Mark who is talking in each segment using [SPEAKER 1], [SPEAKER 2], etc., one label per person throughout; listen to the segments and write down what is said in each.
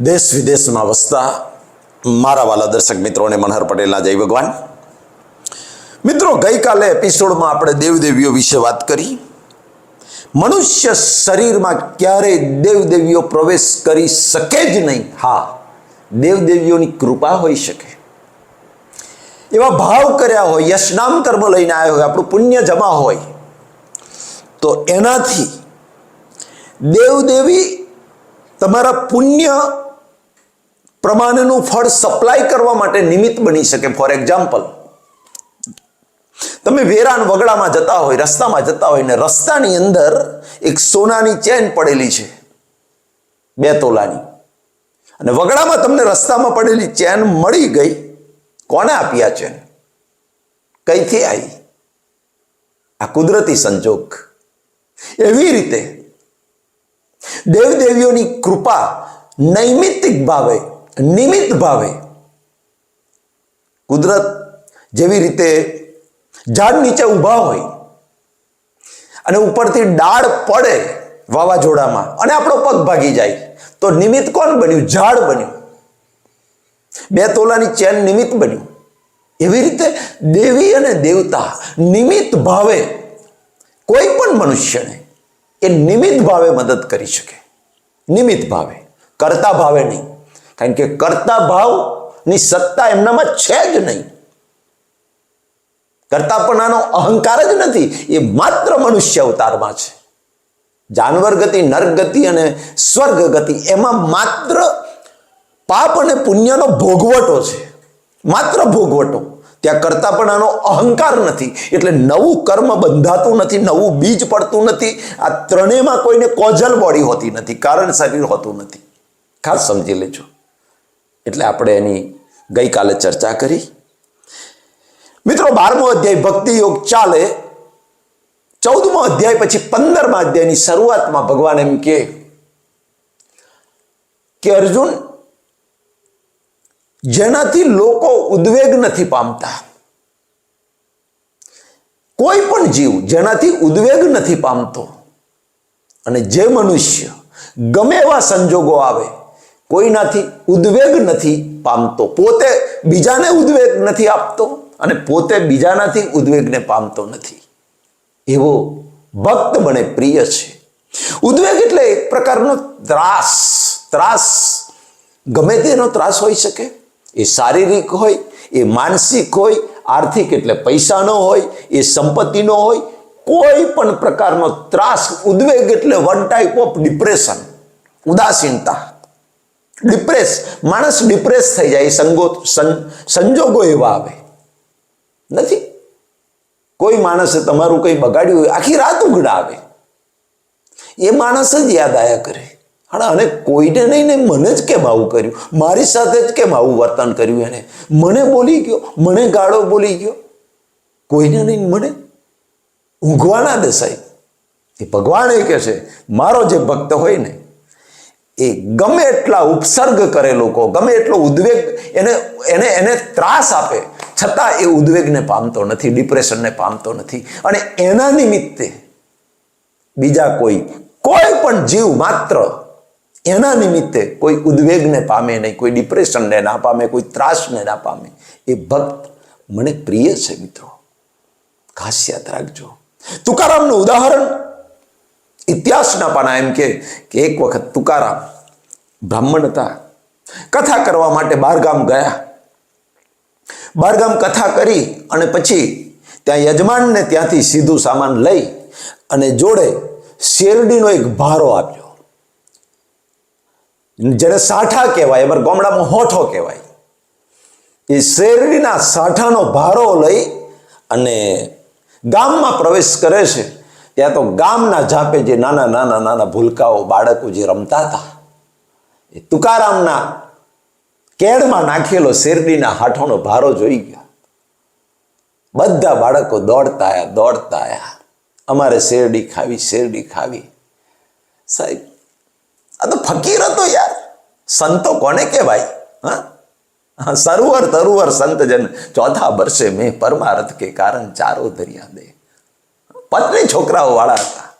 [SPEAKER 1] દેશ વિદેશમાં વસતા મારા વાલા દર્શક મિત્રોને મનહર પટેલના જય ભગવાન. મિત્રો, ગઈકાલે એપિસોડમાં આપણે દેવદેવીઓ વિશે વાત કરી. મનુષ્ય શરીરમાં ક્યારેય દેવદેવીઓ પ્રવેશ કરી શકે જ નહીં. હા, દેવદેવીઓની કૃપા હોઈ શકે. એવા ભાવ કર્યા હોય યશનામ કર્મ લઈને આવ્યા હોય, આપણું પુણ્ય જમા હોય, તો એનાથી દેવદેવી તમારા પુણ્ય પ્રમાણેનું ફળ સપ્લાય કરવા માટે નિમિત્ત બની શકે. ફોર એક્ઝામ્પલ તમે વેરાન વગડામાં જતા હોય, રસ્તામાં જતા હોય ને રસ્તાની અંદર એક સોનાની ચેન પડેલી છે, બે તોલાની. અને વગડામાં તમને રસ્તામાં પડેલી ચેન મળી ગઈ. કોને આપી આ ચેન? કઈથી આવી? આ કુદરતી સંજોગ. એવી રીતે દેવદેવીઓની કૃપા નૈમિત્તિક ભાવે નિમિત્ત ભાવે કુદરત જેવી રીતે ઝાડ નીચે ઊભા હોય અને ઉપરથી ડાળ પડે વાવાઝોડામાં અને આપણો પગ ભાગી જાય, તો નિમિત્ત કોણ બન્યું? ઝાડ બન્યું. બે તોલાની ચેન નિમિત્ત બન્યું. એવી રીતે દેવી અને દેવતા નિમિત્ત ભાવે કોઈ પણ મનુષ્યને એ નિમિત્ત ભાવે મદદ કરી શકે. નિમિત્ત ભાવે, કરતા ભાવે નહીં. કારણ કે કરતા ભાવની સત્તા એમનામાં છે જ નહીં. કરતાપણાનો અહંકાર જ નથી, એ માત્ર મનુષ્ય અવતારમાં છે. જાનવર ગતિ નર્ક ગતિ અને સ્વર્ગ ગતિ, એમાં માત્ર પાપ અને પુણ્યનો ભોગવટો છે. માત્ર ભોગવટો. ત્યાં કરતા પણ આનો અહંકાર નથી, એટલે નવું કર્મ બંધાતું નથી, નવું બીજ પડતું નથી, આ ત્રણેયમાં કોઈને કોજલ બોડી હોતી નથી, કારણ શરીર હોતું નથી. ખાસ સમજી લેજો. એટલે આપણે એની ગઈકાલે ચર્ચા કરી. મિત્રો, બારમો અધ્યાય ભક્તિ યોગ ચાલે. ચૌદમો અધ્યાય પછી પંદરમા અધ્યાયની શરૂઆતમાં ભગવાન એમ કે કે અર્જુન, જેનાથી લોકો ઉદ્વેગ નથી પામતા, કોઈ પણ જીવ જેનાથી ઉદ્વેગ નથી પામતો, અને જે મનુષ્ય ગમે એવા સંજોગો આવે કોઈનાથી ઉદ્વેગ નથી પામતો. પોતે બીજાને ઉદ્વેગ નથી આપતો અને પોતે બીજાનાથી ઉદ્વેગને પામતો નથી. એવો ભક્ત મને પ્રિય છે. ઉદ્વેગ એટલે એક પ્રકારનો ત્રાસ. ત્રાસ ગમે તેનો ત્રાસ હોઈ શકે. એ શારીરિક હોય, એ માનસિક હોય, આર્થિક એટલે પૈસાનો હોય, એ સંપત્તિનો હોય, કોઈ પણ પ્રકારનો ત્રાસ, ઉદ્વેગ એટલે વન ટાઈપ ઓફ ડિપ્રેશન ઉદાસીનતા. ડિપ્રેસ માણસ ડિપ્રેસ થઈ જાય. સંગો સંજોગો એવા આવે. નથી. કોઈ માણસે તમારું કંઈ બગાડ્યું હોય, આખી રાત ઉગડાવે એ માણસ જ યાદ આયા કરે. હા અને કોઈને નહીં ને મને જ કેમ આવું કર્યું? મારી સાથે જ કેમ આવું વર્તન કર્યું એને મને બોલી ગયો. મને ગાળો બોલી ગયો. કોઈને નહીં મને? ઊંઘવાના ના એ ભગવાન એ કહે છે, મારો જે ભક્ત હોય ને એ ગમે એટલા ઉપસર્ગ કરે લોકો, ગમે એટલો ઉદ્વેગ એને એને એને ત્રાસ આપે, છતાં એ ઉદ્વેગને પામતો નથી, ડિપ્રેશનને પામતો નથી. અને એના નિમિત્તે બીજા કોઈ કોઈ પણ જીવ માત્ર એના નિમિત્તે કોઈ ઉદ્વેગને પામે નહીં, કોઈ ડિપ્રેશનને ના પામે, કોઈ ત્રાસને ના પામે. એ ભક્ત મને પ્રિય છે મિત્રો. ખાસ યાદ રાખજો. તુકારામનું ઉદાહરણ ઇતિહાસના પાના એમ કે એક વખત તુકારામ બ્રાહ્મણ હતા. કથા કરવા માટે બારગામ ગયા. બારગામ કથા કરી અને પછી ત્યાં યજમાનને ત્યાંથી સીધું સામાન લઈ અને જોડે શેરડીનો એક ભારો આપ્યો. જેને સાઠા કહેવાય, એમાં ગામડામાં હોઠો કહેવાય. એ શેરડીના સાઠાનો ભારો લઈ અને ગામમાં પ્રવેશ કરે છે. ત્યાં તો ગામના ઝાપે જે નાના નાના નાના ભૂલકાઓ બાળકો જે રમતા હતા, એ તુકારામના કેળમાં નાખેલો શેરડીના હાથોનો ભારો જોઈ ગયા. બધા બાળકો દોડતા આવ્યા દોડતા આયા. અમારે શેરડી ખાવી શેરડી ખાવી. સાહેબ, આ તો ફકીર હતો યાર. સંતો કોને કહેવાય? હા, સરોવર તરુવર સંતજન ચોથા વર્ષે મેં પરમારથ કે કારણ ચારો દરિયા દે. પત્ની છોકરાઓ વાળા હતા.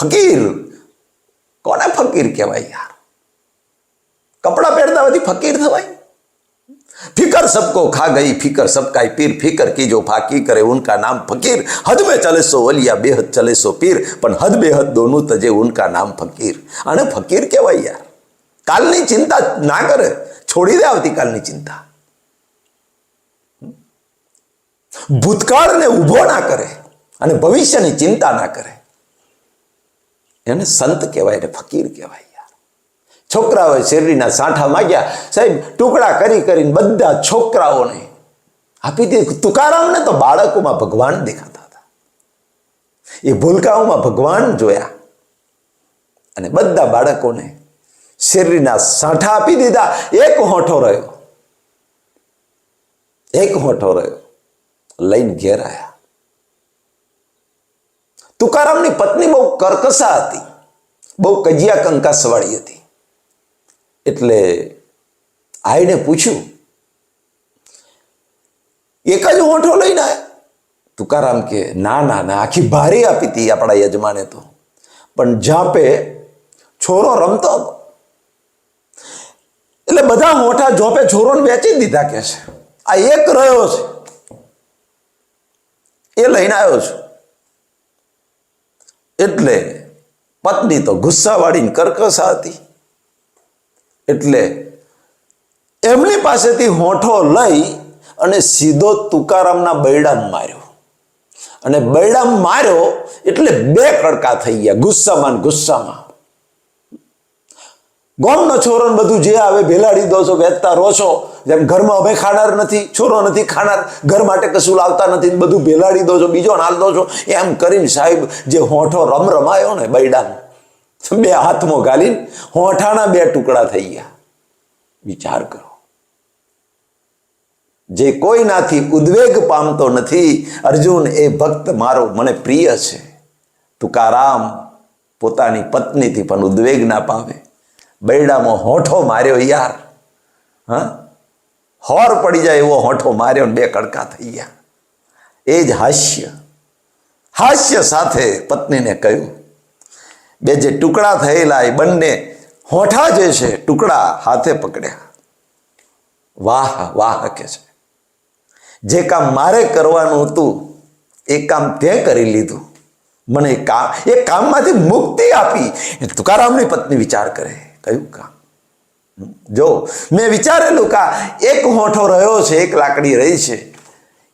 [SPEAKER 1] ફકીર. કોને ફકીર કહેવાય યાર? કપડાં પહેરતા હોતી ફકીર થવાય. ફિકર સબકો ખા ગઈ, ફિકર સબકાઈ પીર, ફિકર કીજો ફાકી કરે, ઉનકા નામ ફકીર. હદ મેં ચલે ઓલિયા બેહદ ચલે પીર. પણ હદ બેહદ દોનું તજે ઉનકા નામ ફકીર. અને ફકીર કહેવાય યાર. કાલની ચિંતા ના કરે. છોડી દે આવતીકાલની ચિંતા. ભૂતકાળને ઊભો ના કરે. અને ભવિષ્યની ચિંતા ના કરે. એને સંત કહેવાય ને ફકીર કહેવાય યાર. છોકરાઓએ શેરડીના સાંઠા માગ્યા, સાહેબ, ટુકડા કરી કરીને બધા છોકરાઓને આપી દીધું તુકારામને તો બાળકોમાં ભગવાન દેખાતા હતા. એ ભૂલકાઓમાં ભગવાન જોયા. અને બધા બાળકોને શેરડીના સાંઠા આપી દીધા. એક હોઠો રહ્યો. એક હોઠો રહ્યો. લઈને ઘેર આવ્યા તુકારામની પત્ની બહુ કરકસા હતી. બહુ કજિયા કંકાસવાળી હતી. એટલે આઈને પૂછ્યું, એક જ હોઠો લઈને આવ્યા તુકારામ કે, ના ના ના, આખી ભારી આપી હતી આપણા યજમાને તો. પણ જાપે છોરો રમતો એટલે બધા મોટા જોપે છોરોને વેચી દીધા કે છે. આ એક રહ્યો છે. એ લઈને આવ્યો છું. એટલે પત્ની તો ગુસ્સાવાળીને કર્કશા હતી. એટલે એમની પાસેથી હોઠો લઈ અને સીધો તુકારામના બૈડામ માર્યો. અને બૈડામ માર્યો એટલે બે કડકા થઈ ગયા ગુસ્સામાં ગુસ્સામાં. ગોમનો છોરો બધું જે આવે, ભેલાડી દો છો વેચતા રહો છો જેમ ઘરમાં હવે ખાનાર નથી, છોરો નથી ખાનાર, ઘર માટે કશું લાવતા નથી બધું ભેલાડી દો છો બીજો નાલ દો છો એમ કરીને સાહેબ, જે હોઠો રમ રમાયો ને બૈડામ, બે હાથમાં ગાલીને હોઠાના બે ટુકડા થઈ ગયા. વિચાર કરો. જે કોઈનાથી ઉદ્વેગ પામતો નથી, અર્જુન, એ ભક્ત મારો મને પ્રિય છે. તુકારામ પોતાની પત્નીથી પણ ઉદ્વેગ ના પામે. બૈડામાં હોઠો માર્યો યાર. હા? હોર પડી જાય એવો હોઠો માર્યો ને બે કડકા થઈ ગયા. એ જ હાસ્ય. હાસ્ય સાથે પત્નીને કહ્યું, બે જે ટુકડા થયેલા એ બંને હોઠા જે છે ટુકડા હાથે પકડ્યા. વાહ વાહ કે છે. જે કામ મારે કરવાનું હતું, એ કામ તે કરી લીધું. મને કામ એ કામમાંથી મુક્તિ આપી. તુકારામની પત્ની વિચાર કરે. કયું કામ? જો મેં વિચારેલું કા એક હોઠો રહ્યો છે એક લાકડી રહી છે.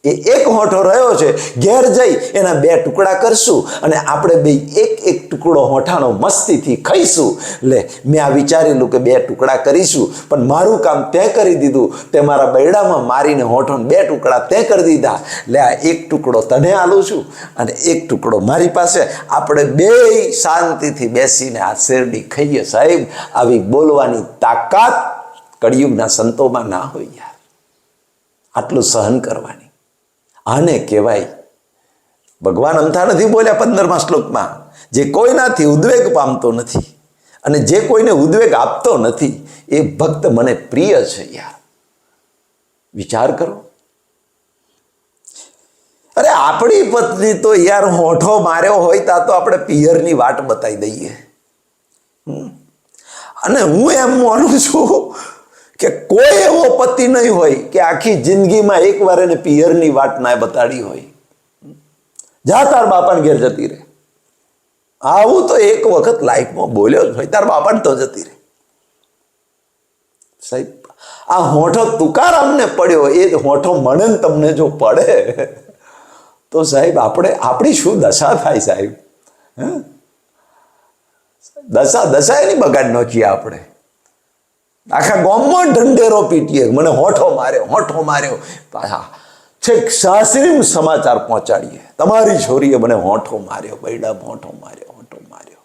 [SPEAKER 1] એ એક હોઠો રહ્યો છે, ઘેર જઈ એના બે ટુકડા કરશું અને આપણે બે એક એક ટુકડો હોઠાણો મસ્તીથી ખાઈશું. લે, મેં આ વિચારેલું કે બે ટુકડા કરીશું, પણ મારું કામ તે કરી દીધું. તે મારા બૈડામાં મારીને હોઠોને બે ટુકડા તે કરી દીધા. લે, આ એક ટુકડો તને આલું છું અને એક ટુકડો મારી પાસે. આપણે બે શાંતિથી બેસીને આ શેરડી ખાઈએ સાહેબ. આવી બોલવાની તાકાત કળિયુગના સંતોમાં ના હોય યાર. આટલું સહન કરવાની. આને કહેવાય, ભગવાન અમથા નથી બોલ્યા પંદરમા શ્લોકમાં. જે કોઈનાથી ઉદ્વેગ પામતો નથી અને જે કોઈને ઉદ્વેગ આપતો નથી, એ ભક્ત મને પ્રિય છે યાર. વિચાર કરો. અરે આપણી પત્ની તો યાર હોઠો માર્યો હોય તા તો આપણે પિયરની વાટ બતાવી દઈએ. અને હું એમ માનું છું કે કોઈ એવો પતિ નહીં હોય કે આખી જિંદગીમાં એકવાર એને પિયરની વાત ના બતાડી હોય. જા તાર બાપાને ઘેર જતી રહે. આવું તો એક વખત લાઈફમાં બોલ્યો જ હોય, તાર બાપાને તો જતી રહે. સાહેબ, આ હોઠો તુકારામને પડ્યો, એ જ હોઠો મને તમને જો પડે, તો સાહેબ આપણે, આપણી શું દશા થાય સાહેબ? દશા દશા એની બગાડ નાખીએ આપણે. આખા ગામમાં ઢંઢેરો પીટીએ. મને હોઠો માર્યો હોઠો માર્યો. પાછા છેક સાસરીમ સમાચાર પહોંચાડીએ. તમારી છોરીએ મને હોઠો માર્યો, બૈડા હોઠો માર્યો હોઠો માર્યો.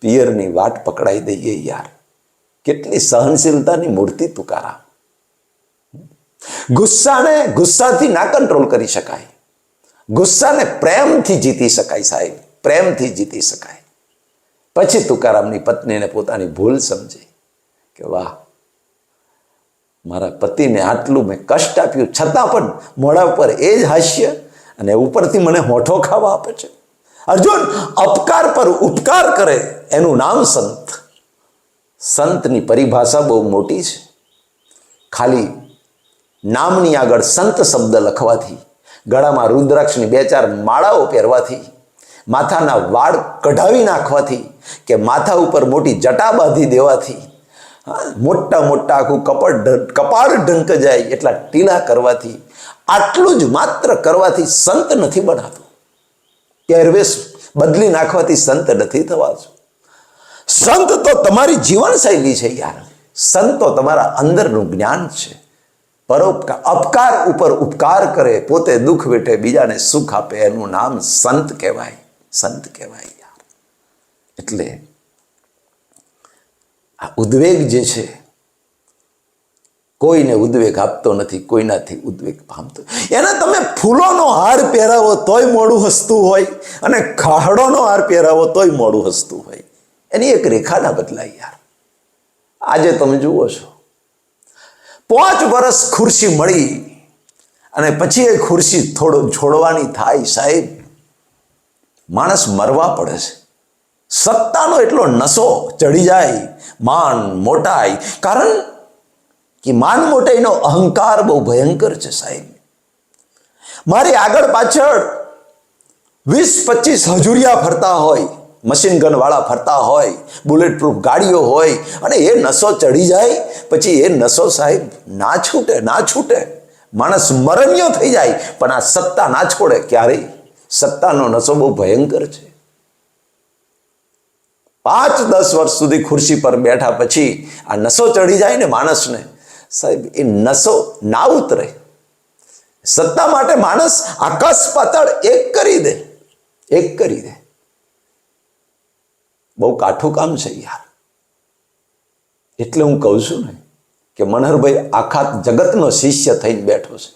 [SPEAKER 1] પિયરની વાટ પકડાઈ દઈએ યાર. કેટલી સહનશીલતાની મૂર્તિ તુકારા ગુસ્સાને ગુસ્સાથી ના કંટ્રોલ કરી શકાય. ગુસ્સાને પ્રેમથી જીતી શકાય સાહેબ. પ્રેમથી જીતી શકાય. પછી તુકારામની પત્નીને પોતાની ભૂલ સમજી. કે વાહ, મારા પતિને આટલું મેં કષ્ટ આપ્યું. છતાં પણ મોઢા ઉપર એ જ હાસ્ય અને ઉપરથી મને હોઠો ખાવા આપે છે. અર્જુન અપકાર પર ઉપકાર કરે એનું નામ સંત. સંતની પરિભાષા બહુ મોટી છે. ખાલી નામની આગળ સંત શબ્દ લખવાથી, ગળામાં રુદ્રાક્ષની બે ચાર માળાઓ પહેરવાથી, માથાના વાળ કઢાવી નાખવાથી કે માથા ઉપર મોટી જટા બાંધી દેવાથી મોટા મોટા આખું કપડ કપાળ ઢંક જાય એટલા ટીલા કરવાથી, આટલું જ માત્ર કરવાથી સંત નથી બનાતું. પહેરવેશ બદલી નાખવાથી સંત નથી થવાતું. સંત તો તમારી જીવનશૈલી છે યાર. સંત તો તમારા અંદરનું જ્ઞાન છે. પરોપકાર, અપકાર ઉપર ઉપકાર કરે, પોતે દુઃખ વેઠે, બીજાને સુખ આપે, એનું નામ સંત કહેવાય. સંત કહેવાય યાર. એટલે આ ઉદ્વેગ જે છે, કોઈને ઉદ્વેગ આપતો નથી, કોઈનાથી ઉદ્વેગ પામતો એને તમે ફૂલોનો હાર પહેરાવો તોય મોડું હસતું હોય અને ખાહડોનો હાર પહેરાવો તોય મોડું હસતું હોય. એની એક રેખા ના બદલાય યાર. આજે તમે જુઓ છો. પાંચ વર્ષ ખુરશી મળી અને પછી એ ખુરશી થોડો છોડવાની થાય સાહેબ. માણસ મરવા પડે છે. સત્તાનો એટલો નશો ચડી જાય, માન મોટાઈ કારણ કે માન મોટાઈનો અહંકાર બહુ ભયંકર છે સાહેબ. મારી આગળ પાછળ વીસ પચીસ હજુરિયા ફરતા હોય મશીન ગન વાળા ફરતા હોય બુલેટ પ્રૂફ ગાડીઓ હોય, અને એ નશો ચડી જાય, પછી એ નશો સાહેબ ના છૂટે ના છૂટે. માણસ મરણ્યો થઈ જાય, પણ આ સત્તા ના છોડે ક્યારેય. સત્તાનો નશો બહુ ભયંકર છે. પાંચ દસ વર્ષ સુધી ખુરશી પર બેઠા પછી આ નસો ચડી જાય ને માણસને, સાહેબ, એ નસો ના ઉતરે સત્તા માટે માણસ આકાશ પાતાળ એક કરી દે, એક કરી દે. બહુ કાઠું કામ છે યાર. એટલે હું કહું છું ને કે મનહરભાઈ આખા જગતનો શિષ્ય થઈને બેઠો છે.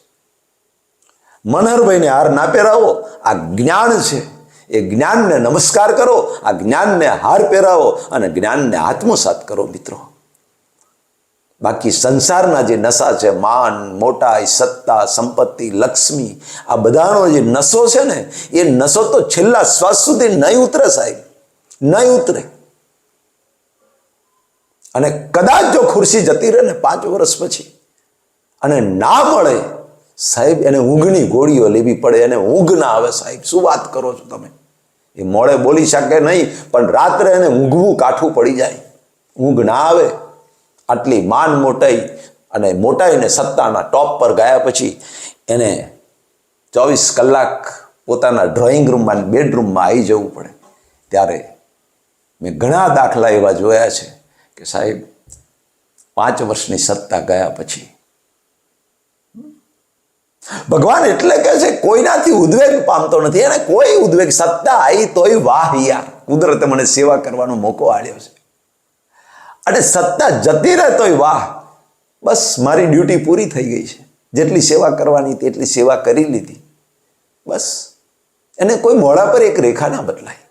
[SPEAKER 1] મનહરભાઈને હાર ના પહેરાવો, આ જ્ઞાન છે. એ જ્ઞાનને નમસ્કાર કરો, આ જ્ઞાનને હાર પહેરાવો અને જ્ઞાનને આત્મસાત કરો મિત્રો. બાકી સંસારના જે નશા છે, માન, મોટાઈ, સત્તા, સંપત્તિ, લક્ષ્મી, આ બધાનો જે નશો છે ને, એ નશો તો છેલ્લા શ્વાસ સુધી નહીં ઉતરે સાહેબ, નહીં ઉતરે. અને કદાચ જો ખુરશી જતી રહે ને પાંચ વર્ષ પછી, અને ના મળે સાહેબ, એને ઊંઘની ગોળીઓ લેવી પડે, એને ઊંઘ ના આવે. સાહેબ, શું વાત કરો છો તમે? એ મોડે બોલી શકે નહીં, પણ રાત્રે એને ઊંઘવું કાઠું પડી જાય. ઊંઘ ના આવે. આટલી માન મોટાઈ અને મોટાઈને સત્તાના ટોપ પર ગયા પછી એને ચોવીસ કલાક પોતાના ડ્રોઈંગ રૂમમાં બેડરૂમમાં આવી જવું પડે. ત્યારે મેં ઘણા દાખલા એવા જોયા છે કે સાહેબ, પાંચ વર્ષની સત્તા ગયા પછી ભગવાન એટલે કે છે, કોઈનાથી ઉદ્વેગ પામતો નથી. એને કોઈ ઉદ્વેગ, સત્તા આવી તોય વાહ કુદરતે મને સેવા કરવાનો મોકો આલ્યો છે. અને સત્તા જતી રહે તોય વાહ. બસ મારી ડ્યુટી પૂરી થઈ ગઈ છે. જેટલી સેવા કરવાની તેટલી સેવા કરી લીધી. બસ. એને કોઈ મોડા પર એક રેખા ના બદલાય.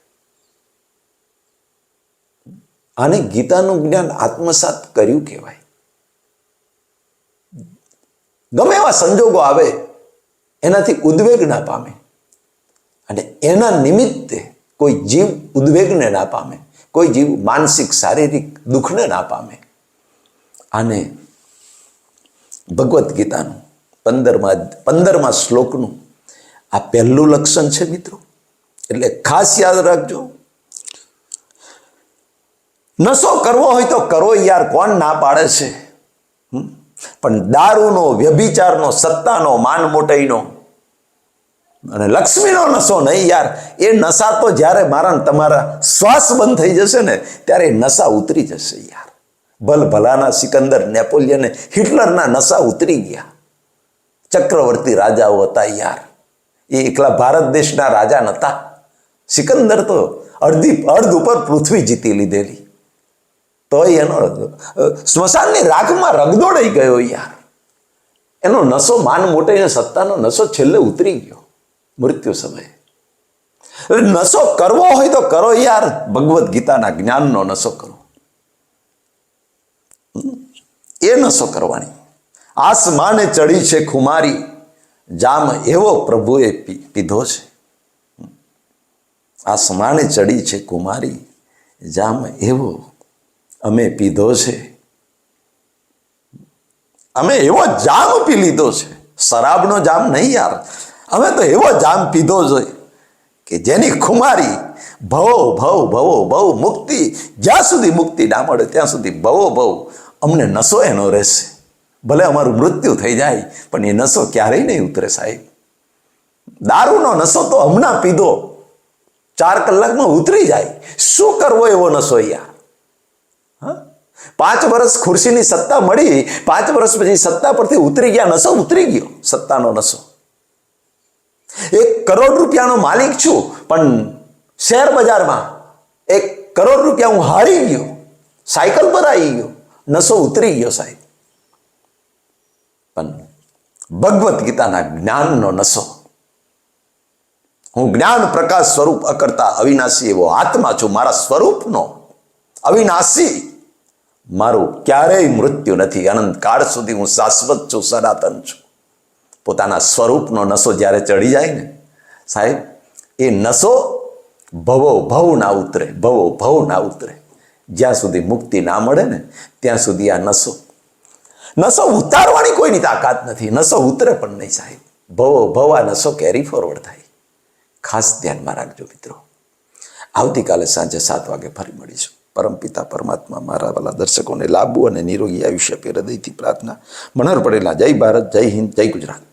[SPEAKER 1] આને ગીતાનું જ્ઞાન આત્મસાત કર્યું કહેવાય. ગમે એવા સંજોગો આવે એનાથી ઉદ્વેગ ના પામે. અને એના નિમિત્તે કોઈ જીવ ઉદ્વેગને ના પામે. કોઈ જીવ માનસિક, શારીરિક દુઃખને ના પામે. આને ભગવદ્ ગીતાનું પંદરમાં પંદરમાં શ્લોકનું આ પહેલું લક્ષણ છે મિત્રો. એટલે ખાસ યાદ રાખજો. નશો કરવો હોય તો કરો યાર, કોણ ના પાડે છે? પણ દારૂનો, વ્યભિચારનો, સત્તાનો માન મોટાઈનો અને લક્ષ્મીનો નશો નહીં યાર. એ નશા તો જ્યારે મારા તમારા શ્વાસ બંધ થઈ જશે ને, ત્યારે નશા ઉતરી જશે યાર. ભલ ભલાના સિકંદર નેપોલિયન હિટલરના નશા ઉતરી ગયા. ચક્રવર્તી રાજાઓ હતા યાર. એ એકલા ભારત દેશના રાજા નહોતા સિકંદર તો અડધી, અર્ધ ઉપર પૃથ્વી જીતી લીધેલી. તોય એનો સ્મશાનની રાખમાં રગદોડાઈ ગયો યાર. એનો નશો માન મોટાઈને સત્તાનો નશો છેલ્લે ઉતરી ગયો. મૃત્યુ સમયે. નશો કરવો હોય તો કરો યાર. ભગવદ્ ગીતાના જ્ઞાનનો નશો કરો. એ નશો કરવાની. આસમાને ચડી છે ખુમારી. જામ એવો પ્રભુએ પીધો છે. આસમાને ચડી છે કુમારી જામ એવો અમે પીધો છે. અમે એવો જામ પી લીધો છે. શરાબનો જામ નહીં યાર. અમે તો એવો જામ પીધો છે કે જેની ખુમારી ભવો, ભવ ભવો, ભવ મુક્તિ જ્યાં સુધી મુક્તિ ના મળે ત્યાં સુધી ભવો, ભવ અમને નશો એનો રહેશે. ભલે અમારું મૃત્યુ થઈ જાય, પણ એ નશો ક્યારેય નહીં ઉતરે સાહેબ. દારૂનો નશો તો હમણાં પીધો. ચાર કલાકમાં ઉતરી જાય. શું કરવો એવો નશો યાર હા? પાંચ વર્ષ ખુરશીની સત્તા મળી, પાંચ વર્ષ પછી સત્તા પરથી ઉતરી ગયા નશો ઉતરી ગયો, સત્તાનો નશો એક કરોડ રૂપિયાનો માલિક છું, પણ શેર બજારમાં એક કરોડ રૂપિયા હું હારી ગયો, સાયકલ પર આવી ગયો નશો ઉતરી ગયો સાહેબ. પણ ભગવદ્ ગીતાના જ્ઞાનનો નસો. હું જ્ઞાન પ્રકાશ સ્વરૂપ અકર્તા અવિનાશી એવો આત્મા છું, મારા સ્વરૂપનો અવિનાશી. મારું ક્યારેય મૃત્યુ નથી અનંત કાળ સુધી હું શાશ્વત છું, સનાતન છું. પોતાના સ્વરૂપનો નશો જ્યારે ચડી જાય ને, સાહેબ, એ નશો ભવો ભવ ના ઉતરે, ભવો ભવ ના ઉતરે. જ્યાં સુધી મુક્તિ ના મળે ને, ત્યાં સુધી આ નશો નશો ઉતારવાની કોઈની તાકાત નથી નશો ઉતરે પણ નહીં સાહેબ. ભવો ભવ આ નશો કેરી ફોરવર્ડ થાય. ખાસ ધ્યાનમાં રાખજો મિત્રો. આવતીકાલે સાંજે સાત વાગે ફરી મળીશું. પરમપિતા પરમાત્મા મારા વાલા દર્શકોને લાભવું અને નિરોગી આયુષ્ય આપે હૃદયથી પ્રાર્થના. મનોહર પડેલા જય ભારત, જય હિન્દ, જય ગુજરાત.